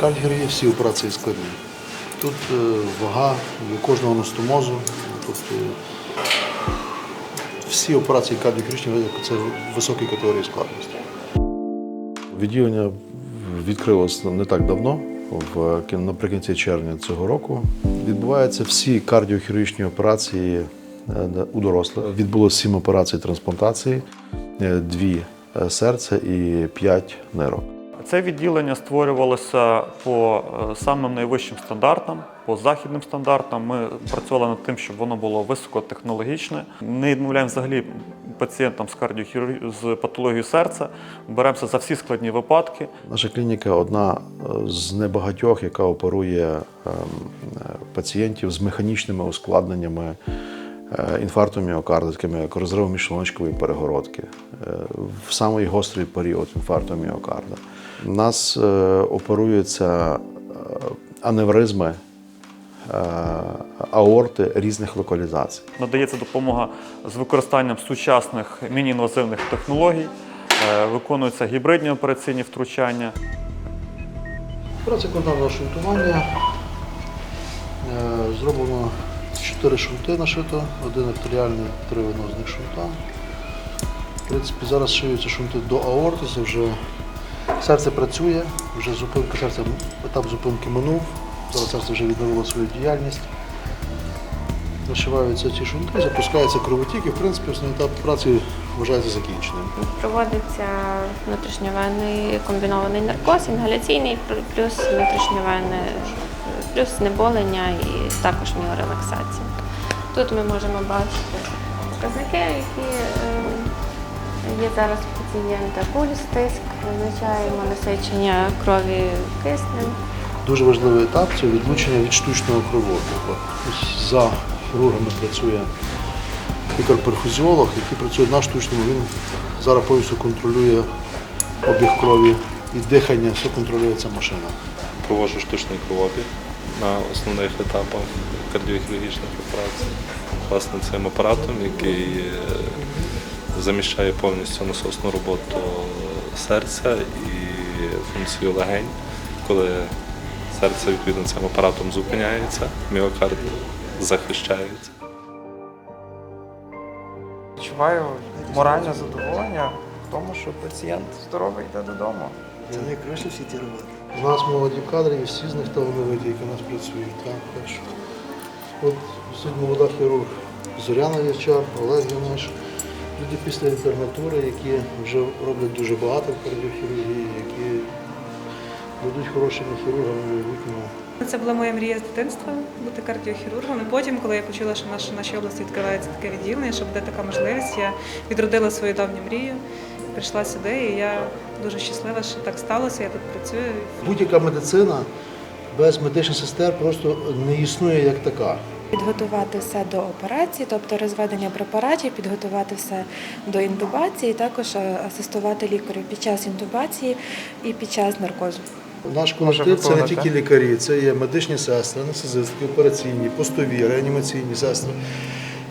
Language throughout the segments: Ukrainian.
Кардіохірургії всі операції складні. Тут е, вага кожного анастомозу. Тут е, всі операції кардіохірургічні це високій категорії складності. Відділення відкрилося не так давно, в, наприкінці червня цього року. Відбуваються всі кардіохірургічні операції е, у дорослих. Відбулося сім операцій трансплантації, е, дві серця і п'ять нейрок. Це відділення створювалося по е, самим найвищим стандартам, по західним стандартам. Ми працювали над тим, щоб воно було високотехнологічне. Не відмовляємо взагалі пацієнтам з кардіохірургією з патологією серця. Беремося за всі складні випадки. Наша клініка одна е, з небагатьох, яка оперує ем, е, пацієнтів з механічними ускладненнями, інфарктом міокарда, такими як розрив міжшлуночкової перегородки, в самий гострий період інфаркту міокарда. У нас е, оперуються е, аневризми е, аорти різних локалізацій. Надається допомога з використанням сучасних міні-інвазивних технологій. Е, Виконуються гібридні операційні втручання. Операція коронарного шунтування. Е, Зроблено 4 шунти нашито, один артеріальний, три венозних шунта. В принципі, зараз шиються шунти до аорти, це вже серце працює, вже зупинка серця, етап зупинки минув. Зараз серце вже відновило свою діяльність. Нашиваються ці шунти, запускається кровотік і в принципі основний етап операції вважається закінченим. Проводиться внутрішньовенний комбінований наркоз, інгаляційний, плюс внутрішньовенне, плюс знеболення і також міорелаксація. Тут ми можемо бачити показники, які е, є зараз пацієнта. Пульс, тиск, визначаємо насичення крові киснем. Дуже важливий етап це відлучення від штучного кровотоку. За хірургами працює лікар-перфузіолог, який працює на штучному, він зараз повністю контролює обіг крові і дихання, все контролює ця машина. проводжу штучний кровообіг на основних етапах кардіохірургічних операцій. Власне, цим апаратом, який е, заміщає повністю насосну роботу серця і функцію легень. Коли серце відповідно цим апаратом зупиняється, міокард захищається. Відчуваю моральне задоволення в тому, що пацієнт здоровий йде додому. Це найкраще всі ті роботи. У нас молоді кадри, і всі з них талановиті, які у нас працюють. Так, так що. От сьогодні молода хірург Зоряна Вівчар, Олег Яниш. Люди після інтернатури, які вже роблять дуже багато в кардіохірургії, які будуть хорошими хірургами в майбутньому. Це була моя мрія з дитинства бути кардіохірургом. І потім, коли я почула, що в наш- в нашій області відкривається таке відділення, що буде така можливість, я відродила свою давню мрію, прийшла сюди, і я дуже щаслива, що так сталося. Я тут працюю. Будь-яка медицина без медичних сестер просто не існує як така. Підготувати все до операції, тобто розведення препаратів, підготувати все до інтубації, також е, асистувати лікарю під час інтубації і під час наркозу. Наш колектив це не тільки лікарі, це є медичні сестри, анестезистки, операційні, постові, реанімаційні сестри.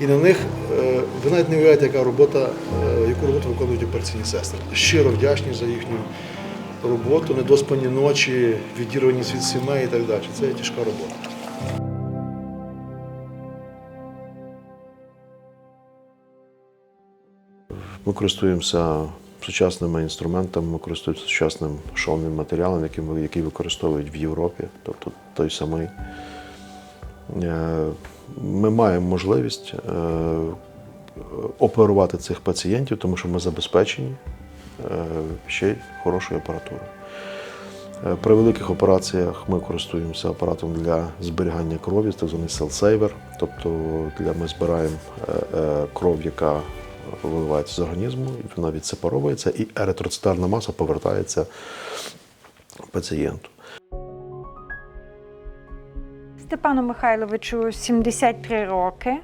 І на них е, ви навіть не уявляєте, яка робота, е, яку роботу виконують операційні сестри. Щиро вдячні за їхню роботу, недоспані ночі, відірваність від сімей і так далі. Це є тяжка робота. Ми користуємося сучасними інструментами, ми користуємося сучасним шовним матеріалом, який, який використовують в Європі, тобто той самий. Е, Ми маємо можливість е, оперувати цих пацієнтів, тому що ми забезпечені е, ще й хорошою апаратурою. При великих операціях ми користуємося апаратом для зберігання крові, так званий селсейвер. Тобто для ми збираємо кров, яка виливається з організму, і вона відсепаровується, і еритроцитарна маса повертається пацієнту. Степану Михайловичу 73 роки.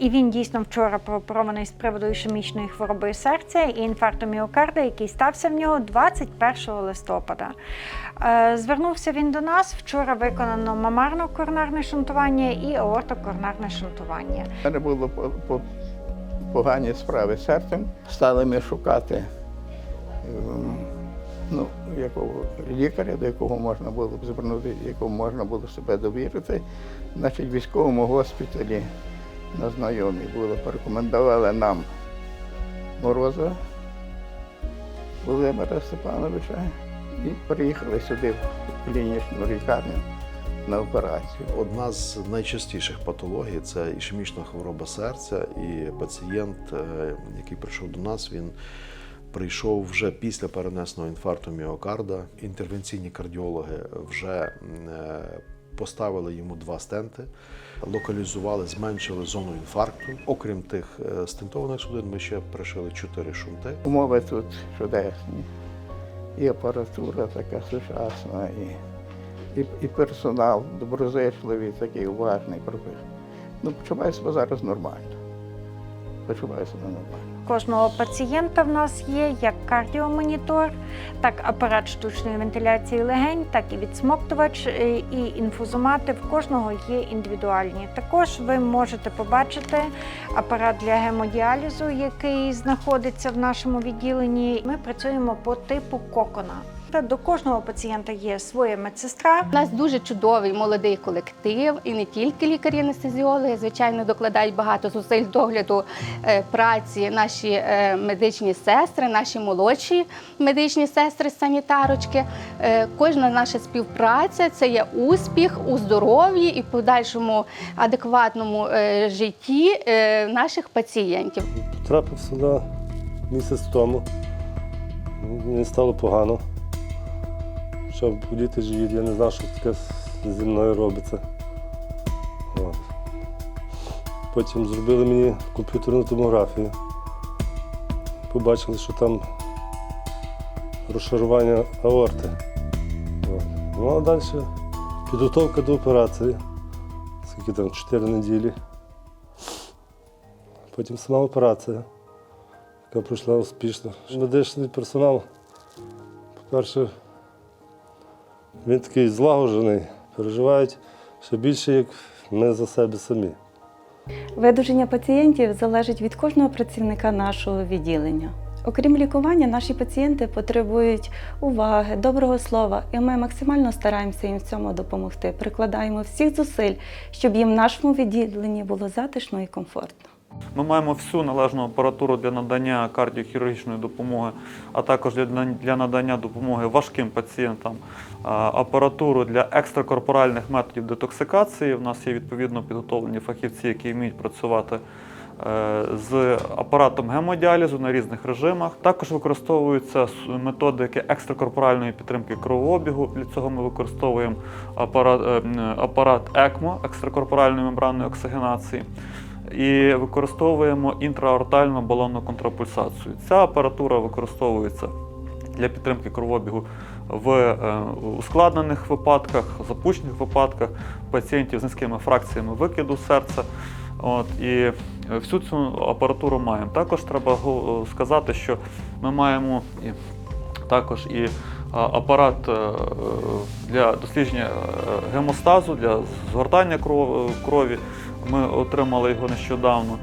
І він дійсно вчора прооперований з приводу ішемічної хвороби серця і інфаркту міокарда, який стався в нього 21 листопада. Е, Звернувся він до нас. Вчора виконано мамарно-коронарне шунтування і аортокоронарне шунтування. У мене було погані справи з серцем. Стали ми шукати ем, ну, якого лікаря, до якого можна було б звернути, якому можна було себе довірити. Значить, в військовому госпіталі на знайомі було, порекомендували нам Мороза Володимира Степановича і приїхали сюди в клінічну лікарню на операцію. Одна з найчастіших патологій це ішемічна хвороба серця, і пацієнт, е, який прийшов до нас, він прийшов вже після перенесеного інфаркту міокарда. Інтервенційні кардіологи вже е, поставили йому два стенти, локалізували, зменшили зону інфаркту. Окрім тих е, стентованих судин, ми ще пришили чотири шунти. Умови тут чудесні. І апаратура така сучасна, і, і, і персонал доброзичливий, такий уважний. Ну, почуваю себе зараз нормально. Почуваю себе нормально. Кожного пацієнта в нас є як кардіомонітор, так апарат штучної вентиляції легень, так і відсмоктувач і інфузомати. В кожного є індивідуальні. Також ви можете побачити апарат для гемодіалізу, який знаходиться в нашому відділенні. Ми працюємо по типу кокона. Та До кожного пацієнта є своя медсестра. У нас дуже чудовий молодий колектив, і не тільки лікарі-анестезіологи, звичайно, докладають багато зусиль догляду е, праці наші е, медичні сестри, наші молодші медичні сестри, санітарочки. Е, Кожна наша співпраця це є успіх у здоров'ї і в подальшому адекватному е, житті е, наших пацієнтів. Потрапив сюди місяць тому. Мені стало погано. Почав боліти живіт, я не знав, що таке зі мною робиться. От. Потім зробили мені комп'ютерну томографію. Побачили, що там розшарування аорти. Ну а далі підготовка до операції. Скільки там, 4 неділі. Потім сама операція, яка пройшла успішно. Медичний персонал, по-перше, він такий злагоджений, переживають ще більше, як ми за себе самі. Видуження пацієнтів залежить від кожного працівника нашого відділення. Окрім лікування, наші пацієнти потребують уваги, доброго слова, і ми максимально стараємося їм в цьому допомогти. Прикладаємо всіх зусиль, щоб їм в нашому відділенні було затишно і комфортно. Ми маємо всю належну апаратуру для надання кардіохірургічної допомоги, а також для, надання допомоги важким пацієнтам, апаратуру для екстракорпоральних методів детоксикації. У нас є відповідно підготовлені фахівці, які вміють працювати е, з апаратом гемодіалізу на різних режимах. Також використовуються методики екстракорпоральної підтримки кровообігу. Для цього ми використовуємо апарат, е, апарат ЕКМО екстракорпоральної мембранної оксигенації і використовуємо інтраортальну балонну контрапульсацію. Ця апаратура використовується для підтримки кровообігу в е, ускладнених випадках, запущених випадках пацієнтів з низькими фракціями викиду серця. От, і всю цю апаратуру маємо. Також треба сказати, що ми маємо і також і апарат е, для дослідження е, гемостазу, для згортання крові. Ми отримали його нещодавно.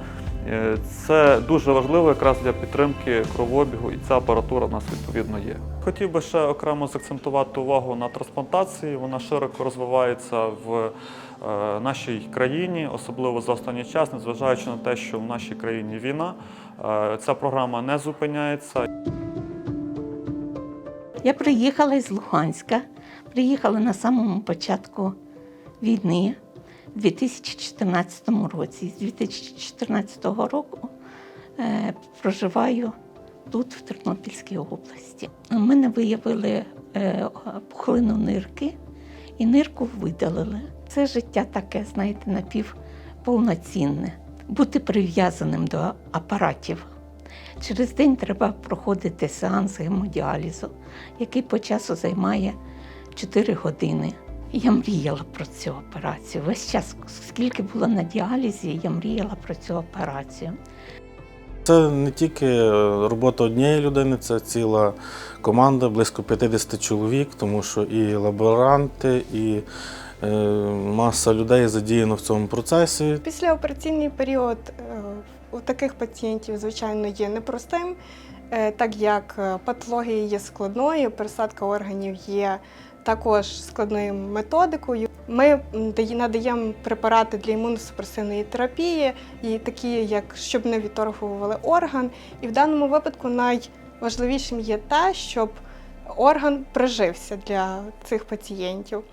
Е, Це дуже важливо якраз для підтримки кровообігу, і ця апаратура в нас відповідно є. Хотів би ще окремо заакцентувати увагу на трансплантації. Вона широко розвивається в е, нашій країні, особливо за останній час, незважаючи на те, що в нашій країні війна. Е, Ця програма не зупиняється. Я приїхала із Луганська. Приїхала на самому початку війни 2014 році. З 2014 року е, проживаю тут, в Тернопільській області. Мене виявили е, пухлину нирки і нирку видалили. Це життя таке, знаєте, напівповноцінне. Бути прив'язаним до апаратів. Через день треба проходити сеанс гемодіалізу, який по часу займає 4 години. Я мріяла про цю операцію. Весь час, скільки була на діалізі, я мріяла про цю операцію. Це не тільки робота однієї людини, це ціла команда, близько 50 чоловік, тому що і лаборанти, і е, маса людей задіяно в цьому процесі. Післяопераційний період е, у таких пацієнтів, звичайно, є непростим, е, так як е, патологія є складною, пересадка органів є також складною методикою. Ми надаємо препарати для імуносупресивної терапії, і такі, як щоб не відторгували орган. І в даному випадку найважливішим є те, щоб орган прижився для цих пацієнтів.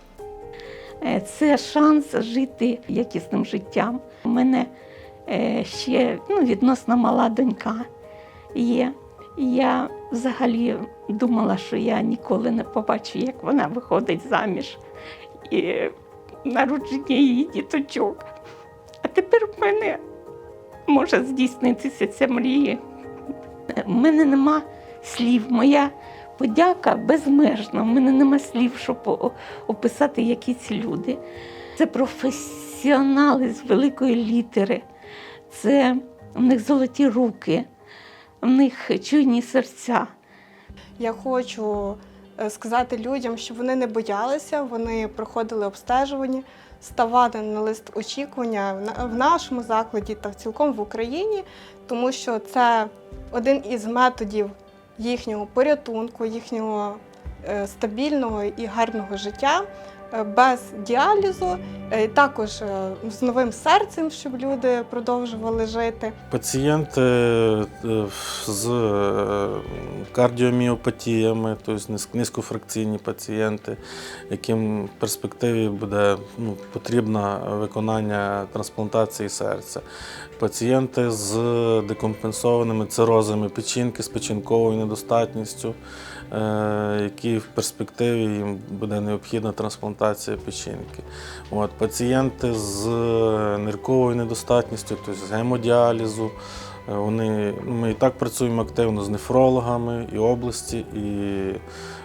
Е, Це шанс жити якісним життям. У мене е, ще ну, відносно мала донька є. Я взагалі думала, що я ніколи не побачу, як вона виходить заміж і народження її діточок. А тепер в мене може здійснитися ця мрія. У мене нема слів. Моя подяка безмежна. У мене нема слів, щоб описати, які ці люди. Це професіонали з великої літери, це в них золоті руки, в них чуйні серця. Я хочу е, сказати людям, щоб вони не боялися, вони проходили обстежування, ставати на лист очікування в нашому закладі та цілком в Україні, тому що це один із методів їхнього порятунку, їхнього е, стабільного і гарного життя. Е, Без діалізу, е, також е, з новим серцем, щоб люди продовжували жити. Пацієнти з кардіоміопатіями, тобто низькофракційні пацієнти, яким в перспективі буде ну, потрібно виконання трансплантації серця. Пацієнти з декомпенсованими цирозами печінки, з печінковою недостатністю, які в перспективі їм буде необхідна трансплантація печінки. От, пацієнти з нирковою недостатністю, тобто з гемодіалізу. е, Вони, ну, ми і так працюємо активно з нефрологами і області, і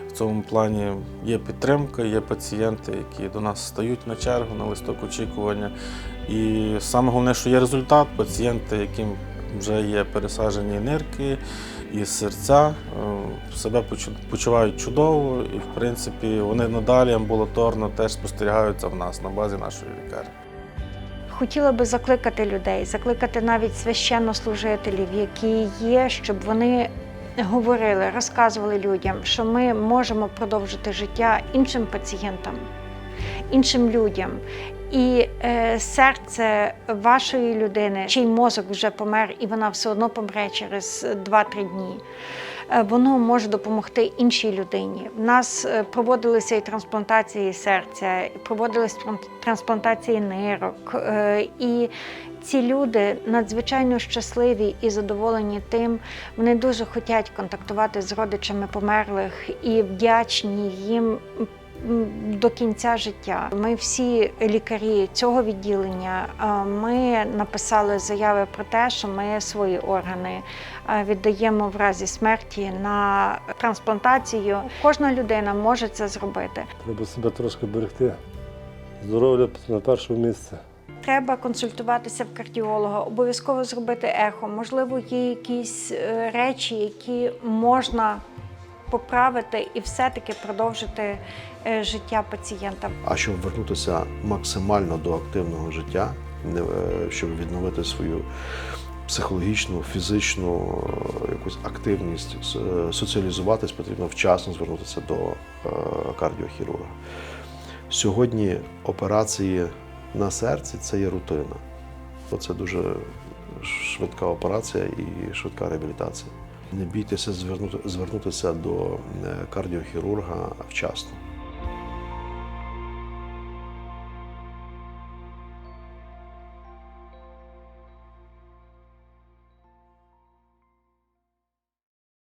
в цьому плані є підтримка, є пацієнти, які до нас стають на чергу на листок очікування. І саме головне, що є результат, пацієнти, яким вже є пересаджені нирки і серця, е, себе почу- почувають чудово, і в принципі вони надалі амбулаторно теж спостерігаються в нас на базі нашої лікарні. Хотіла би закликати людей, закликати навіть священнослужителів, які є, щоб вони говорили, розказували людям, що ми можемо продовжити життя іншим пацієнтам, іншим людям. І е, серце вашої людини, чий мозок вже помер, і вона все одно помре через 2-3 дні. е, Воно може допомогти іншій людині. В нас е, проводилися і трансплантації серця, і проводились тран- трансплантації нирок. е, І ці люди надзвичайно щасливі і задоволені тим. Вони дуже хочуть контактувати з родичами померлих і вдячні їм до кінця життя. Ми всі лікарі цього відділення. Ми написали заяви про те, що ми свої органи е, віддаємо в разі смерті на трансплантацію. Кожна людина може це зробити. Треба себе трошки берегти. Здоров'я на першому місці. Треба консультуватися в кардіолога, обов'язково зробити ехо. Можливо, є якісь е, речі, які можна поправити і все-таки продовжити е, життя пацієнта. А щоб вернутися максимально до активного життя, е, щоб відновити свою психологічну, фізичну е, якусь активність, соціалізуватись, потрібно вчасно звернутися до кардіохірурга. Сьогодні операції на серці це є рутина. Це дуже швидка операція і швидка реабілітація. Не бійтеся звернути, звернутися до е, кардіохірурга вчасно.